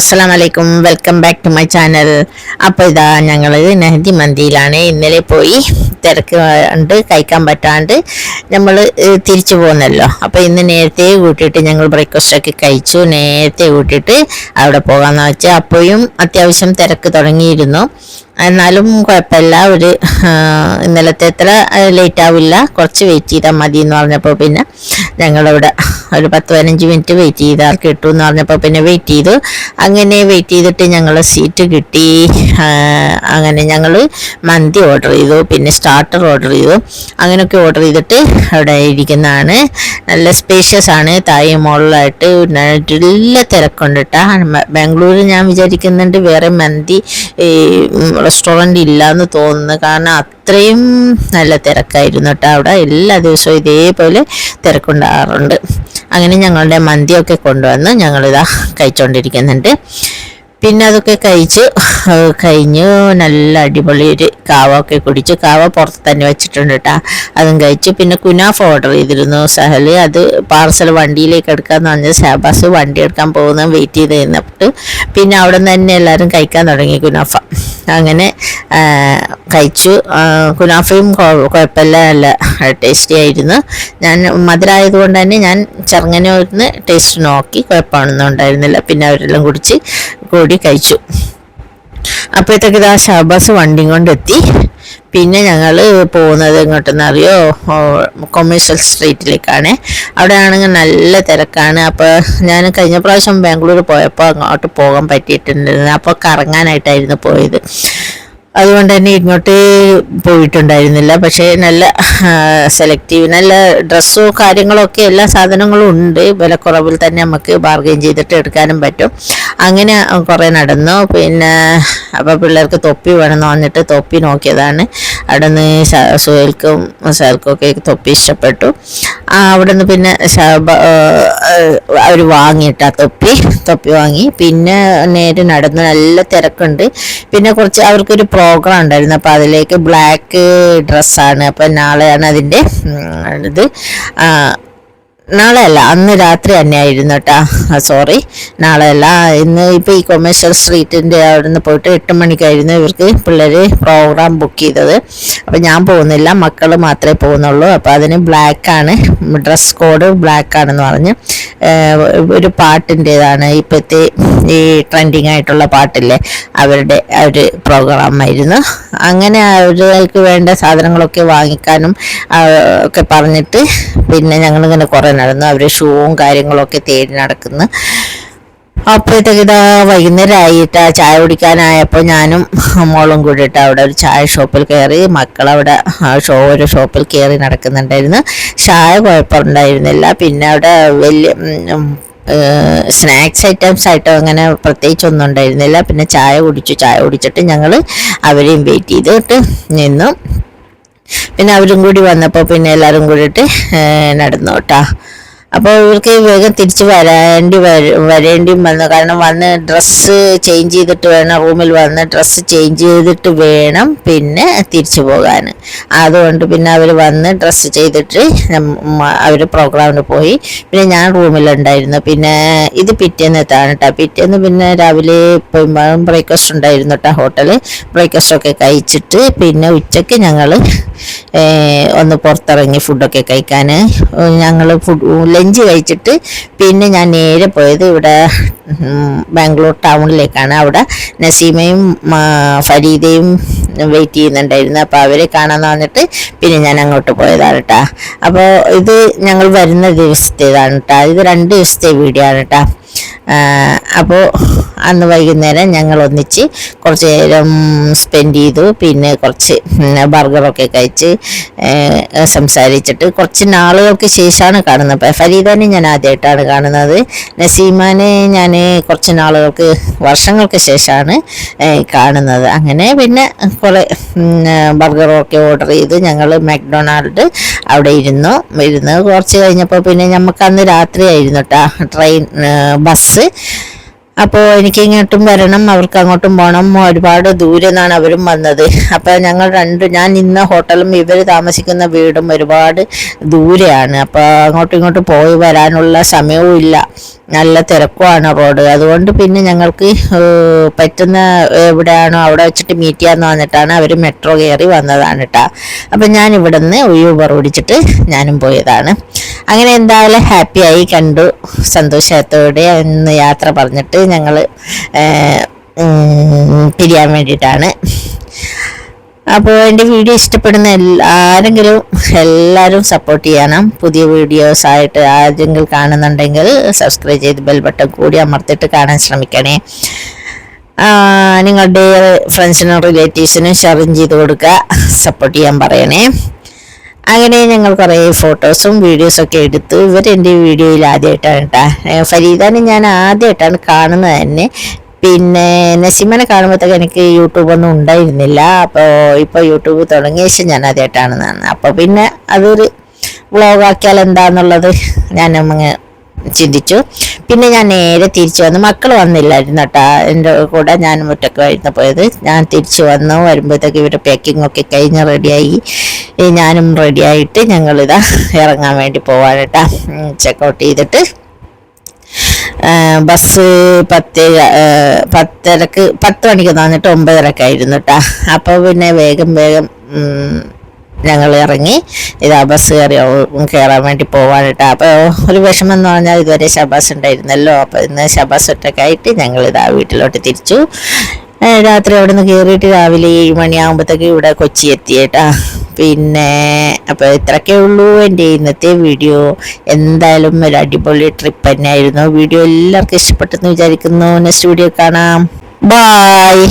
അസ്സാം വലൈക്കും welcome back to my channel അപ്പോൾ ഇതാ ഞങ്ങൾ നെഹദി മന്തിയിലാണ് ഇന്നലെ പോയി തിരക്ക് ഉണ്ട് കഴിക്കാൻ പറ്റാണ്ട് നമ്മൾ തിരിച്ചു പോകുന്നല്ലോ അപ്പോൾ ഇന്ന് നേരത്തെ കൂട്ടിയിട്ട് ഞങ്ങൾ ബ്രേക്ക്ഫാസ്റ്റ് ഒക്കെ കഴിച്ചു. നേരത്തെ കൂട്ടിയിട്ട് അവിടെ പോകാമെന്ന് വെച്ചാൽ അപ്പോഴും അത്യാവശ്യം തിരക്ക് തുടങ്ങിയിരുന്നു. എന്നാലും കുഴപ്പമില്ല. ഒരു ഇന്നലത്തെ എത്ര ലേറ്റ് ആവില്ല. കുറച്ച് വെയിറ്റ് ചെയ്താൽ മതി എന്ന് പറഞ്ഞപ്പോൾ പിന്നെ ഞങ്ങളിവിടെ ഒരു പത്ത് പതിനഞ്ച് മിനിറ്റ് വെയിറ്റ് ചെയ്താൽ കിട്ടും എന്ന് പറഞ്ഞപ്പോൾ പിന്നെ വെയിറ്റ് ചെയ്തു. അങ്ങനെ വെയിറ്റ് ചെയ്തിട്ട് ഞങ്ങൾ സീറ്റ് കിട്ടി. അങ്ങനെ ഞങ്ങൾ മന്തി ഓർഡർ ചെയ്തു. പിന്നെ സ്റ്റാർട്ടർ ഓർഡർ ചെയ്തു. അങ്ങനെയൊക്കെ ഓർഡർ ചെയ്തിട്ട് അവിടെ ഇരിക്കുന്നതാണ്. നല്ല സ്പേഷ്യസ് ആണ്. തായി മുകളിലായിട്ട് നല്ല തിരക്കുണ്ട് ബാംഗ്ലൂർ ഞാൻ വിചാരിക്കുന്നുണ്ട് വേറെ മന്തി റെസ്റ്റോറന്റ് ഇല്ല എന്ന് തോന്നുന്നു. കാരണം അത്രയും നല്ല തിരക്കായിരുന്നു കേട്ടോ അവിടെ. എല്ലാ ദിവസവും ഇതേപോലെ തിരക്കുണ്ടാകാറുണ്ട് അങ്ങനെ ഞങ്ങളുടെ മന്തിയൊക്കെ കൊണ്ടുവന്ന് ഞങ്ങളിതാ കഴിച്ചുകൊണ്ടിരിക്കുന്നുണ്ട് പിന്നെ അതൊക്കെ കഴിച്ച് കഴിഞ്ഞ് നല്ല അടിപൊളി ഒരു കാവ ഒക്കെ കുടിച്ച് കാവ പുറത്ത് തന്നെ വെച്ചിട്ടുണ്ട് കേട്ടോ അതും കഴിച്ച് പിന്നെ കുനാഫ് ഓർഡർ ചെയ്തിരുന്നു സഹൽ അത് പാർസൽ വണ്ടിയിലേക്ക് എടുക്കാന്ന് പറഞ്ഞ് ഷാബാസ് വണ്ടി എടുക്കാൻ പോകുന്ന വെയിറ്റ് ചെയ്ത് നിന്നിട്ട് പിന്നെ അവിടെ നിന്ന് തന്നെ എല്ലാവരും കഴിക്കാൻ തുടങ്ങി കുനാഫ. അങ്ങനെ കഴിച്ചു. കുനാഫയും കുഴപ്പമില്ല നല്ല ടേസ്റ്റി ആയിരുന്നു. ഞാൻ മധുരമായതുകൊണ്ട് തന്നെ ഞാൻ ചെറുങ്ങനെ ഒന്ന് ടേസ്റ്റ് നോക്കി കുഴപ്പമാണെന്നുണ്ടായിരുന്നില്ല പിന്നെ അവരെല്ലാം കുടിച്ച് കൂടി കഴിച്ചു. അപ്പോഴത്തേക്ക് ഇതാ ഷാബാസ് വണ്ടി കൊണ്ടെത്തി. പിന്നെ ഞങ്ങൾ പോകുന്നത് എങ്ങോട്ടെന്ന് അറിയോ? കൊമേഴ്ഷ്യൽ സ്ട്രീറ്റിലേക്കാണ് അവിടെ ആണെങ്കിൽ നല്ല തിരക്കാണ്. അപ്പോൾ ഞാൻ കഴിഞ്ഞ പ്രാവശ്യം ബാംഗ്ലൂർ പോയപ്പോൾ അങ്ങോട്ട് പോകാൻ പറ്റിയിട്ടുണ്ടായിരുന്നു. അപ്പോൾ കറങ്ങാനായിട്ടായിരുന്നു പോയത്. അതുകൊണ്ട് തന്നെ ഇങ്ങോട്ട് പോയിട്ടുണ്ടായിരുന്നില്ല. പക്ഷേ നല്ല സെലക്റ്റീവ് നല്ല ഡ്രസ്സും കാര്യങ്ങളൊക്കെ എല്ലാ സാധനങ്ങളും ഉണ്ട്. വിലക്കുറവിൽ തന്നെ നമുക്ക് ബാർഗെയിൻ ചെയ്തിട്ട് എടുക്കാനും പറ്റും. അങ്ങനെ കുറേ നടന്നു. പിന്നെ അപ്പോൾ പിള്ളേർക്ക് തൊപ്പി വേണമെന്ന് വന്നിട്ട് തൊപ്പി നോക്കിയതാണ്. അവിടെ നിന്ന് സുഹേൽക്കും സേൽക്കും തൊപ്പി ഇഷ്ടപ്പെട്ടു. അവിടെ നിന്ന് പിന്നെ അവർ വാങ്ങിയിട്ടാ തൊപ്പി. തൊപ്പി വാങ്ങി. പിന്നെ നേരെ നടന്നു നല്ല തിരക്കുണ്ട്. പിന്നെ കുറച്ച് അവർക്കൊരു പ്രോഗ്രാം ഉണ്ടായിരുന്നു അപ്പോൾ അതിലേക്ക് ബ്ലാക്ക് ഡ്രസ്സാണ്. അപ്പോൾ നാളെയാണ് അതിന്റെ ഇത് നാളെ അല്ല അന്ന് രാത്രി തന്നെയായിരുന്നു കേട്ടാ സോറി നാളെ അല്ല ഇന്ന് ഇപ്പോൾ ഈ കൊമേഴ്ഷ്യൽ സ്ട്രീറ്റിന്റെ അവിടെ നിന്ന് പോയിട്ട് എട്ട് മണിക്കായിരുന്നു ഇവർക്ക് പിള്ളേർ പ്രോഗ്രാം ബുക്ക് ചെയ്തത്. അപ്പോൾ ഞാൻ പോകുന്നില്ല മക്കൾ മാത്രമേ പോകുന്നുള്ളൂ. അപ്പോൾ അതിന് ബ്ലാക്കാണ് ഡ്രസ് കോഡ് ബ്ലാക്ക് ആണെന്ന് പറഞ്ഞ് ഒരു പാട്ടിന്റേതാണ് ഇപ്പോഴത്തെ ഈ ട്രെൻഡിങ് ആയിട്ടുള്ള പാട്ടില്ലേ അവരുടെ ഒരു പ്രോഗ്രാം ആയിരുന്നു. അങ്ങനെ അവർക്ക് വേണ്ട സാധനങ്ങളൊക്കെ വാങ്ങിക്കാനും ഒക്കെ പറഞ്ഞിട്ട് പിന്നെ ഞങ്ങളിങ്ങനെ കുറേ നടന്നു അവർ ഷൂവും കാര്യങ്ങളൊക്കെ തേടി നടക്കുന്നു. അപ്പോഴത്തേക്ക് ഇതാ വൈകുന്നേരം ആയിട്ട് ചായ കുടിക്കാനായപ്പോൾ ഞാനും മോളും കൂടിയിട്ട് അവിടെ ഒരു ചായ ഷോപ്പിൽ കയറി. മക്കളവിടെ ഷോ ഒരു ഷോപ്പിൽ കയറി നടക്കുന്നുണ്ടായിരുന്നു. ചായ കുഴപ്പമുണ്ടായിരുന്നില്ല. പിന്നെ അവിടെ വലിയ സ്നാക്സ് ഐറ്റംസ് ആയിട്ടോ അങ്ങനെ പ്രത്യേകിച്ചൊന്നും ഉണ്ടായിരുന്നില്ല. പിന്നെ ചായ കുടിച്ചു. ചായ കുടിച്ചിട്ട് ഞങ്ങൾ അവരെയും വെയിറ്റ് ചെയ്തിട്ട് നിന്നു. പിന്നെ അവരും കൂടി വന്നപ്പോൾ പിന്നെ എല്ലാവരും കൂടിയിട്ട് നടന്നോട്ടാ. അപ്പോൾ ഇവർക്ക് വേഗം തിരിച്ചു വരേണ്ടി വര- വരേണ്ടിയും വന്നു. കാരണം വന്ന് ഡ്രസ്സ് ചേഞ്ച് ചെയ്തിട്ട് വേണം റൂമിൽ വന്ന് ഡ്രസ്സ് ചേഞ്ച് ചെയ്തിട്ട് വേണം പിന്നെ തിരിച്ചു പോകാൻ. അതുകൊണ്ട് പിന്നെ അവർ വന്ന് ഡ്രസ്സ് ചെയ്തിട്ട് അവർ പ്രോഗ്രാമിന് പോയി. പിന്നെ ഞാൻ റൂമിലുണ്ടായിരുന്നു. പിന്നെ ഇത് പിറ്റേന്നത്താണ് കേട്ടോ പിറ്റേന്ന് പിന്നെ രാവിലെ ബ്രേക്ക്ഫാസ്റ്റ് ഉണ്ടായിരുന്നു കേട്ടോ ബ്രേക്ക്ഫാസ്റ്റ് ഒക്കെ കഴിച്ചിട്ട് പിന്നെ ഉച്ചയ്ക്ക് ഞങ്ങൾ ഒന്ന് പുറത്തിറങ്ങി ഫുഡൊക്കെ കഴിക്കാൻ ഞങ്ങൾ ഫുഡ് ലഞ്ച് കഴിച്ചിട്ട് പിന്നെ ഞാൻ നേരെ പോയത് ഇവിടെ ബാംഗ്ലൂർ ടൗണിലേക്കാണ്. അവിടെ നസീമയും ഫരീദയും വെയിറ്റ് ചെയ്യുന്നുണ്ടായിരുന്നു. അപ്പോൾ അവരെ കാണാമെന്ന് പറഞ്ഞിട്ട് പിന്നെ ഞാൻ അങ്ങോട്ട് പോയതാണ് കേട്ടോ അപ്പോൾ ഇത് ഞങ്ങൾ വരുന്ന ദിവസത്തേതാണ് കേട്ടോ ഇത് രണ്ട് ദിവസത്തെ വീഡിയോ ആണ് കേട്ടോ അപ്പോൾ അന്ന് വൈകുന്നേരം ഞങ്ങൾ ഒന്നിച്ച് കുറച്ച് നേരം സ്പെൻഡ് ചെയ്തു. പിന്നെ കുറച്ച് ബർഗറൊക്കെ കഴിച്ച് സംസാരിച്ചിട്ട് കുറച്ച് നാളുകൾക്ക് ശേഷമാണ് കാണുന്നത്. ഫരീദാനെ ഞാൻ ആദ്യമായിട്ടാണ് കാണുന്നത്. നസീമാനെ ഞാൻ കുറച്ച് നാളുകൾക്ക് വർഷങ്ങൾക്ക് ശേഷമാണ് കാണുന്നത്. അങ്ങനെ പിന്നെ കുറേ ബർഗറൊക്കെ ഓർഡർ ചെയ്ത് ഞങ്ങൾ മാക്ഡൊണാൾഡ് അവിടെ ഇരുന്നു. ഇരുന്ന് കുറച്ച് കഴിഞ്ഞപ്പോൾ പിന്നെ നമുക്ക് അന്ന് രാത്രിയായിരുന്നു കേട്ടോ ട്രെയിൻ ബസ്. അപ്പോൾ എനിക്ക് ഇങ്ങോട്ടും വരണം അവർക്ക് അങ്ങോട്ടും പോകണം ഒരുപാട് ദൂരെ നിന്നാണ് അവരും വന്നത്. അപ്പോൾ ഞങ്ങൾ രണ്ട് ഞാൻ ഇന്ന ഹോട്ടലും ഇവർ താമസിക്കുന്ന വീടും ഒരുപാട് ദൂരെയാണ്. അപ്പോൾ അങ്ങോട്ടും ഇങ്ങോട്ടും പോയി വരാനുള്ള സമയവും ഇല്ല. നല്ല തിരക്കുമാണ് റോഡ്. അതുകൊണ്ട് പിന്നെ ഞങ്ങൾക്ക് പറ്റുന്ന എവിടെയാണോ അവിടെ വെച്ചിട്ട് മീറ്റ് ചെയ്യാമെന്ന് പറഞ്ഞിട്ടാണ് അവർ മെട്രോ കയറി വന്നതാണ് കേട്ടോ അപ്പം ഞാൻ ഇവിടെ നിന്ന് യൂബർ ഓടിച്ചിട്ട് ഞാനും പോയതാണ്. അങ്ങനെ എന്തായാലും ഹാപ്പിയായി കണ്ടു. സന്തോഷത്തോടെ ഇന്ന് യാത്ര പറഞ്ഞിട്ട് ഞങ്ങൾ തിരിയാൻ വേണ്ടിയിട്ടാണ്. അപ്പോൾ എന്റെ വീഡിയോ ഇഷ്ടപ്പെടുന്ന ആരെങ്കിലും എല്ലാവരും സപ്പോർട്ട് ചെയ്യണം. പുതിയ വീഡിയോസ് ആയിട്ട് ആരെങ്കിലും കാണുന്നുണ്ടെങ്കിൽ സബ്സ്ക്രൈബ് ചെയ്ത് ബെൽ ബട്ടൺ കൂടി അമർത്തിട്ട് കാണാൻ ശ്രമിക്കണേ. നിങ്ങളുടെ ഫ്രണ്ട്സിനും റിലേറ്റീവ്സിനും ഷെയറും ചെയ്ത് കൊടുക്കുക. സപ്പോർട്ട് ചെയ്യാൻ പറയണേ. അങ്ങനെ ഞങ്ങൾ കുറേ ഫോട്ടോസും വീഡിയോസും ഒക്കെ എടുത്തു. ഇവർ എന്റെ വീഡിയോയിൽ ആദ്യമായിട്ടാണ് കേട്ടോ. ഫരീദാനെ ഞാൻ ആദ്യമായിട്ടാണ് കാണുന്നത് തന്നെ. പിന്നെ നസീമനെ കാണുമ്പോഴത്തേക്ക് എനിക്ക് യൂട്യൂബൊന്നും ഉണ്ടായിരുന്നില്ല. അപ്പോൾ ഇപ്പോൾ യൂട്യൂബ് തുടങ്ങിയ ശേഷം ഞാൻ ആദ്യമായിട്ടാണ് അപ്പോൾ പിന്നെ അതൊരു വ്ളോഗാക്കിയാൽ എന്താന്നുള്ളത് ഞാൻ അങ്ങ് ചിന്തിച്ചു. പിന്നെ ഞാൻ നേരെ തിരിച്ചു വന്നു. മക്കൾ വന്നില്ലായിരുന്നു കേട്ടോ എന്റെ കൂടെ ഞാൻ മുറ്റൊക്കെ വരുന്ന പോയത്. ഞാൻ തിരിച്ചു വന്നു. വരുമ്പോഴത്തേക്ക് ഇവിടെ പാക്കിംഗ് ഒക്കെ കഴിഞ്ഞ് റെഡിയായി ഞാനും റെഡിയായിട്ട് ഞങ്ങളിതാ ഇറങ്ങാൻ വേണ്ടി പോവാൻ കേട്ടോ ചെക്കൗട്ട് ചെയ്തിട്ട്. ബസ് പത്ത് പത്തരക്ക് പത്ത് മണിക്ക് തന്നിട്ട് ഒമ്പതരക്കായിരുന്നു കേട്ടോ അപ്പോൾ പിന്നെ വേഗം വേഗം ഞങ്ങൾ ഇറങ്ങി ഇതാ ബസ് കയറി കയറാൻ വേണ്ടി പോവാനിട്ട്. അപ്പോൾ ഒരു വിഷമം എന്ന് പറഞ്ഞാൽ ഇതുവരെ ശബാസ് ഉണ്ടായിരുന്നല്ലോ. അപ്പോൾ ഇന്ന് ശബാസ് ഒറ്റക്കായിട്ട് ഞങ്ങൾ ഇതാ വീട്ടിലോട്ട് തിരിച്ചു. രാത്രി അവിടെ നിന്ന് കയറിയിട്ട് രാവിലെ ഏഴ് മണിയാകുമ്പോഴത്തേക്ക് ഇവിടെ കൊച്ചി എത്തിയേട്ടാ. പിന്നെ അപ്പോൾ ഇത്രയൊക്കെ ഉള്ളൂ എന്റെ ഇന്നത്തെ വീഡിയോ. എന്തായാലും ഒരു അടിപൊളി ട്രിപ്പ് തന്നെയായിരുന്നു. വീഡിയോ എല്ലാവർക്കും ഇഷ്ടപ്പെട്ടെന്ന് വിചാരിക്കുന്നു. നെക്സ്റ്റ് വീഡിയോ കാണാം. ബായ്